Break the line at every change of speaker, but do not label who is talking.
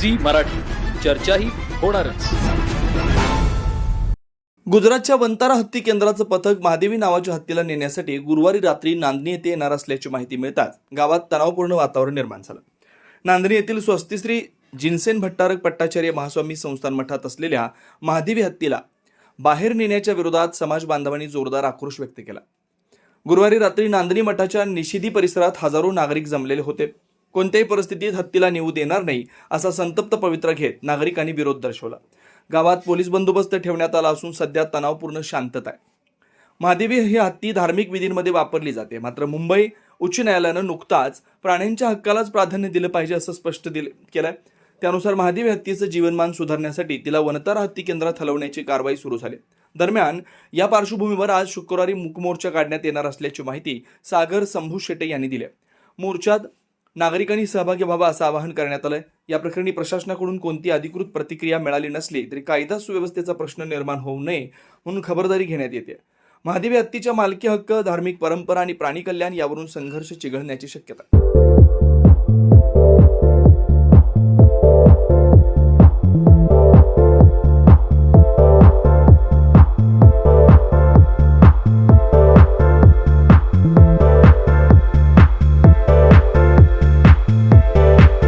Zee Marathi. चर्चाही होणारच.
गुजरातच्या वंतारा हत्ती केंद्राचं पथक महादेवी नावाच्या हत्तीला नेण्यासाठी गुरुवारी रात्री नांदणी येथे येणार असल्याची माहिती मिळताच गावात तणावपूर्ण वातावरण निर्माण झालं. नांदणी येथील स्वस्तिश्री जिनसेन भट्टारक पट्टाचार्य महास्वामी संस्थान मठात असलेल्या महादेवी हत्तीला बाहेर नेण्याच्या विरोधात समाज बांधवांनी जोरदार आक्रोश व्यक्त केला. गुरुवारी रात्री नांदणी मठाच्या निशिदी परिसरात हजारो नागरिक जमलेले होते. कोणत्याही परिस्थितीत हत्तीला नेऊ देणार नाही असा संतप्त पवित्रा घेत नागरिकांनी विरोध दर्शवला. गावात पोलीस बंदोबस्त ठेवण्यात आला असून सध्या तणावपूर्ण शांतता आहे. महादेवी ही हत्ती धार्मिक विधींमध्ये वापरली जाते मात्र मुंबई उच्च न्यायालयानं नुकताच प्राण्यांच्या हक्कालाच प्राधान्य दिलं पाहिजे असं स्पष्ट दिलं केलंय. त्यानुसार महादेवी हत्तीचं जीवनमान सुधारण्यासाठी तिला वनतारा हत्ती केंद्रात हलवण्याची कारवाई सुरू झाली. दरम्यान या पार्श्वभूमीवर आज शुक्रवारी मूकमोर्चा काढण्यात येणार असल्याची माहिती सागर संभू शेटे यांनी दिली आहे. मोर्चात नागरिकांनी सहभागी व्हावा असं आवाहन करण्यात आलंय या प्रकरणी प्रशासनाकडून कोणती अधिकृत प्रतिक्रिया मिळाली नसली तरी कायदा सुव्यवस्थेचा प्रश्न निर्माण होऊ नये म्हणून खबरदारी घेण्यात येते महादेवी हत्तीच्या मालकी हक्क धार्मिक परंपरा आणि प्राणी कल्याण यावरून संघर्ष चिघळण्याची शक्यता आहे.